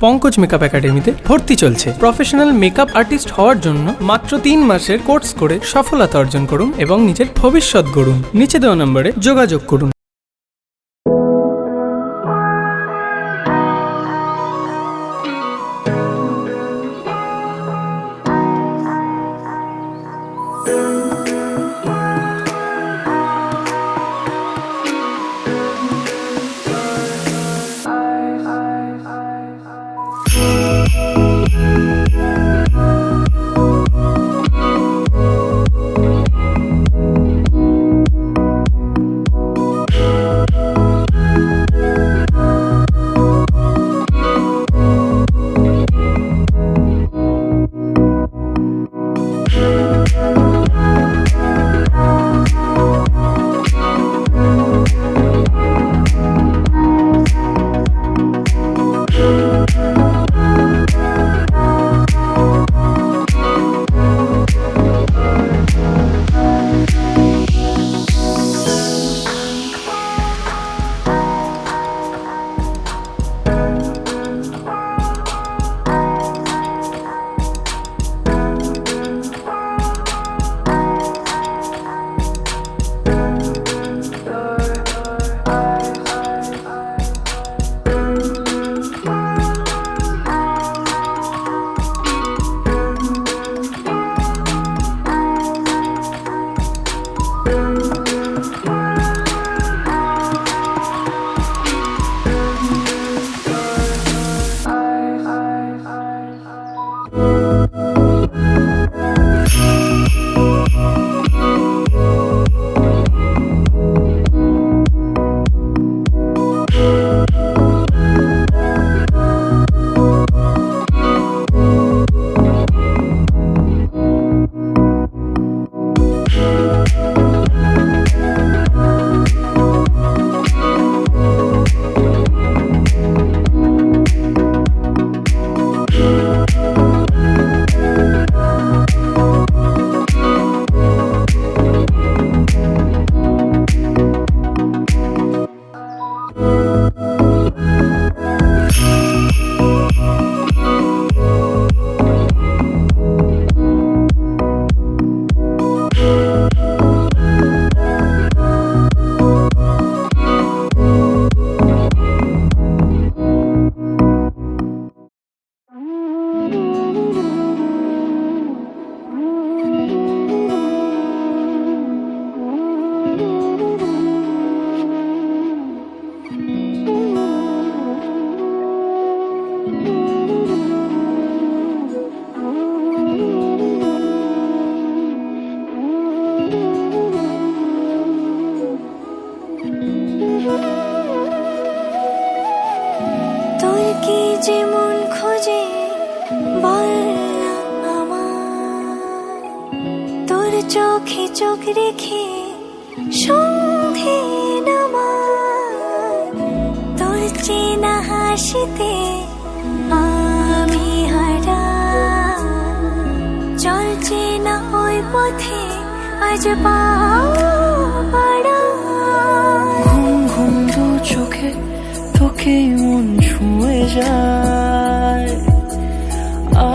Pankaj makeup একাডেমিতে ভর্তি চলছে। প্রফেশনাল মেকআপ আর্টিস্ট হওয়ার জন্য মাত্র তিন মাসের কোর্স করে সফলতা অর্জন করুন এবং নিজের ভবিষ্যৎ গড়ুন। নিচে দেওয়া নম্বরে যোগাযোগ করুন। কি যেমন খোঁজে বল তোর চোখে চোখ রেখে সন্ধে নামায়। তোর চেনা হাসিতে পথে চোখে তোকে মন ছুঁয়ে যায়।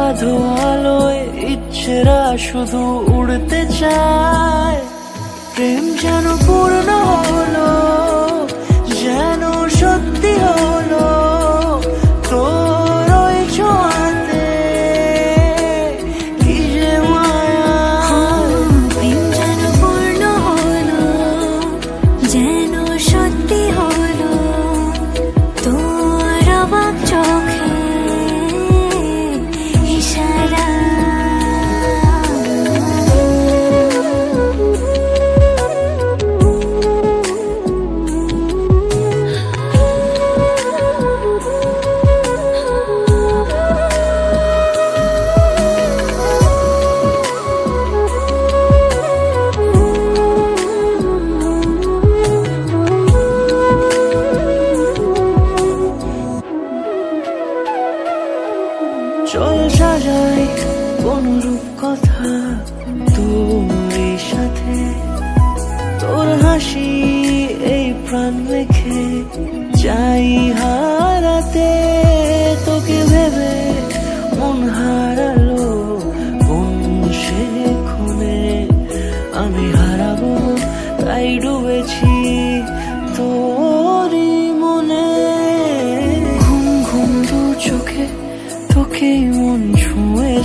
আধো আলোয় ইচ্ছেরা শুধু উড়তে চায়। প্রেম যেন পূর্ণ হলো চলসা যায় কোনরূপ কথা তুই সাথে। তোর হাসি এই প্রাণ রেখে যাই হারাতে। তোকে ভেবে মন হারালো মন সে খুনে। আমি হারাবো, তাই ডুবেছি